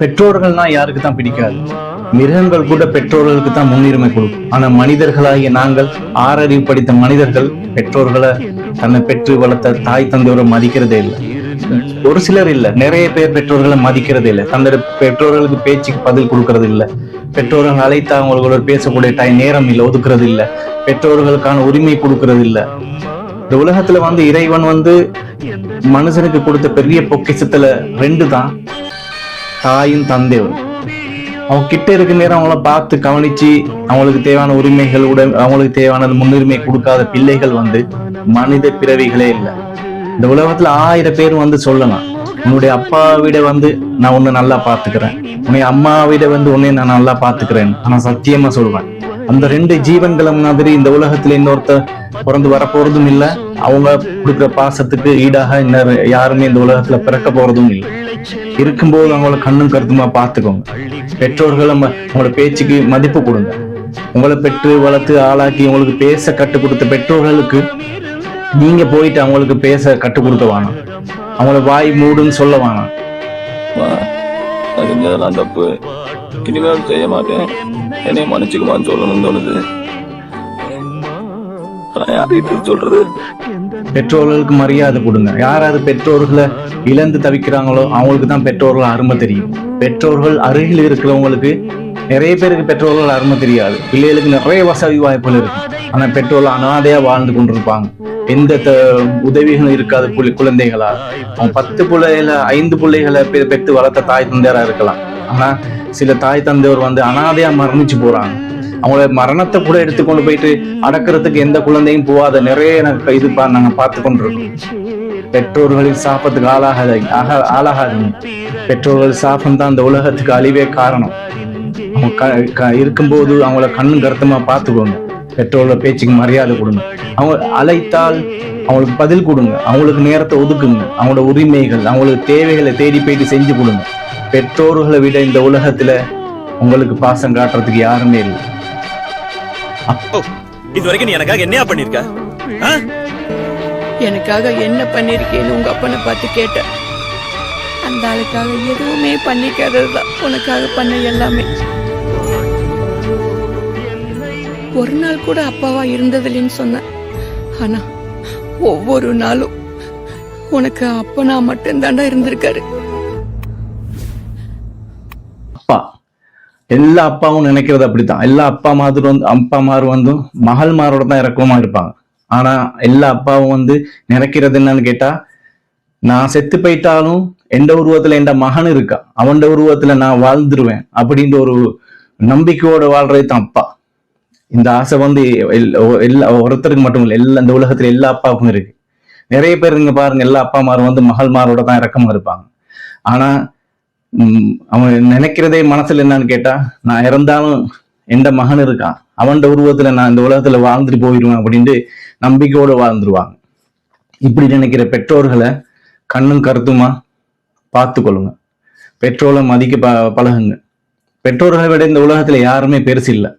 பெற்றோர்கள்னா யாருக்கு தான் பிடிக்காது. மிருகங்கள் கூட பெற்றோர்களுக்கு தான் முன்னுரிமை கொடுக்கும் ஆனா மனிதர்களாகிய நாங்கள் ஆறறிவு படித்த மனிதர்கள் பெற்றோர்களை தன்னை பெற்று வளர்த்த தாய் தந்தையோரை மதிக்கிறதே இல்லை. ஒரு சிலர் இல்ல. நிறைய பேர் பெற்றோர்களை மதிக்கிறதே இல்லை. தன்னோட பெற்றோர்களுக்கு பேச்சுக்கு பதில் கொடுக்கறது இல்ல. பெற்றோர்கள் அழைத்தா அவங்களோட பேசக்கூடிய டைம் நேரம் இல்லை ஒதுக்குறது இல்ல. பெற்றோர்களுக்கான உரிமை கொடுக்கறது இல்ல. இந்த உலகத்துல வந்து இறைவன் வந்து மனுஷனுக்கு கொடுத்த பெரிய பொக்கிசத்துல ரெண்டு தான் தாயும் தந்தையும். அவங்க கிட்ட இருக்க நேரம் அவங்கள பார்த்து கவனிச்சு அவங்களுக்கு தேவையான உரிமைகள் உடன் அவங்களுக்கு தேவையான முன்னுரிமை கொடுக்காத பிள்ளைகள் வந்து மனித பிறவிகளே இல்லை. இந்த உலகத்துல ஆயிரம் பேர் வந்து சொல்லலாம். உன்னுடைய அப்பா விட வந்து நான் உன்னை நல்லா பாத்துக்கிறேன் உன்னை அம்மா விட வந்து உன்னை நான் நல்லா பாத்துக்கிறேன் ஆனா சத்தியமா சொல்வேன் அந்த ரெண்டு ஜீவன்களை மாதிரி இந்த உலகத்துல இன்னொருத்த பிறந்து வரப்போறதும் இல்ல. அவங்க கொடுக்குற பாசத்துக்கு ஈடாக இன்னொரு யாருமே இந்த உலகத்துல பிறக்க போறதும் இல்லை. இருக்கும்போது அவங்கள கண்ணும் கருத்துமா பார்த்துக்கோங்க. பெற்றோர்கள் நம்ம பேச்சுக்கு மதிப்பு கொடுங்க. உங்களை பெற்று வளர்த்து ஆளாக்கி உங்களுக்கு பேச கற்றுக் கொடுத்த பெற்றோர்களுக்கு நீங்க போயிட்டு அவங்களுக்கு பேச கற்றுக் கொடுக்க வேணாம். அவங்கள வாய் மூடுன்னு சொல்ல வேணாம். தப்பு. இனிமேல் செய்ய மாட்டேன். என்னை மன்னிச்சுக்குமான்னு சொல்லணும்னு தோணுது. சொல்றது? பெற்றோர்களுக்கு மரியாதை கொடுங்க. யாராவது பெற்றோர்களை இழந்து தவிக்கிறாங்களோ அவங்களுக்கு தான் பெற்றோர்கள் அருமை தெரியும். பெற்றோர்கள் அருகில் இருக்கிறவங்களுக்கு நிறைய பேருக்கு பெற்றோர்கள் அருமை தெரியாது. பிள்ளைகளுக்கு நிறைய வசதி வாய்ப்புகள் இருக்கு. ஆனா பெற்றோர்கள் அனாதையா வாழ்ந்து கொண்டிருப்பாங்க. எந்த த- உதவிகளும் இருக்காது குழந்தைகளா அவன் பத்து பிள்ளைகளை ஐந்து பிள்ளைகளை பெ- பெற்று வளர்த்த தாய் தந்தையரா இருக்கலாம். ஆனால் சில தாய் தந்தையர் வந்து அனாதையா மரணிச்சு போறாங்க. அவங்கள மரணத்தை கூட எடுத்துக்கொண்டு போயிட்டு அடக்கிறதுக்கு எந்த குழந்தையும் போகாத நிறைய எனக்கு இது பா- நாங்க பார்த்து கொண்டிருக்கோம் பெற்றோர்களின் சாபத்துக்கு ஆளாகாத ஆக- ஆளாகாதீங்க. பெற்றோர்கள் சாபம் தான் இந்த உலகத்துக்கு அழிவே காரணம். அவங்க க- க- இருக்கும்போது அவங்கள கண்ணும் கருத்தமா பார்த்துக்கோங்க. பெற்றோர்கள பேச்சுக்கு மரியாதை கொடுங்க. அவங்க அழைத்தால் அவங்களுக்கு பதில் கொடுங்க. அவங்களுக்கு நேரத்தை ஒதுக்குங்க. அவங்களோட உரிமைகள் அவங்களுக்கு தேவைகளை தேடி போயிட்டு செஞ்சு கொடுங்க. பெற்றோர்களை விட இந்த உலகத்துல உங்களுக்கு பாசம் காட்டுறதுக்கு யாருமே இல்லை. இது வரைக்கும் நீ எனக்காக என்னையா பண்ணிருக்க? எனக்காக என்ன பண்ணிருக்கேன்னு உங்க அப்பனை பார்த்து கேட்டேன். அந்த ஆளுக்காக எதுவுமே பண்ணிக்காததுதான். உனக்காக பண்ண எல்லாமே. ஒரு நாள் கூட அப்பாவா இருந்ததில்லைன்னு சொன்னேன். ஆனா ஒவ்வொரு நாளும் உனக்கு அப்பனா மட்டும்தாண்டா இருந்திருக்காரு. அப்பா. எல்லா அப்பாவும் நினைக்கிறது அப்படித்தான். எல்லா அப்பா மாதிரி வந்து அப்பா வந்து மகள்மாரோட தான் இறக்கமா இருப்பாங்க. ஆனா எல்லா அப்பாவும் வந்து நினைக்கிறது என்னன்னு கேட்டா நான் செத்து போயிட்டாலும் எந்த உருவத்துல எந்த மகன் இருக்கா? அவன் உருவத்துல நான் வாழ்ந்துருவேன் அப்படின்ற ஒரு நம்பிக்கையோட வாழ்றது தான் அப்பா. இந்த ஆசை வந்து எல்- எல்லா ஒருத்தருக்கு மட்டும் இல்லை எல்லா இந்த உலகத்துல எல்லா அப்பாவுக்கும் இருக்கு. நிறைய பேர் நீங்க பாருங்க எல்லா அப்பா மாரும் வந்து மகள்மாரோட தான் இறக்கமா இருப்பாங்க. ஆனா அவன் நினைக்கிறதே மனசுல என்னன்னு கேட்டா நான் இறந்தாலும் எந்த மகன் இருக்கான் அவன்ட உருவத்துல நான் இந்த உலகத்துல வாழ்ந்துட்டு போயிடுவேன் அப்படின்ட்டு நம்பிக்கையோட வாழ்ந்துருவாங்க. இப்படி நினைக்கிற பெற்றோர்களை கண்ணும் கருத்துமா பார்த்து கொள்ளுங்க பெற்றோரை மதிக்க ப பழகுங்க. பெற்றோர்களை விட இந்த உலகத்துல யாருமே பெருசு இல்லை.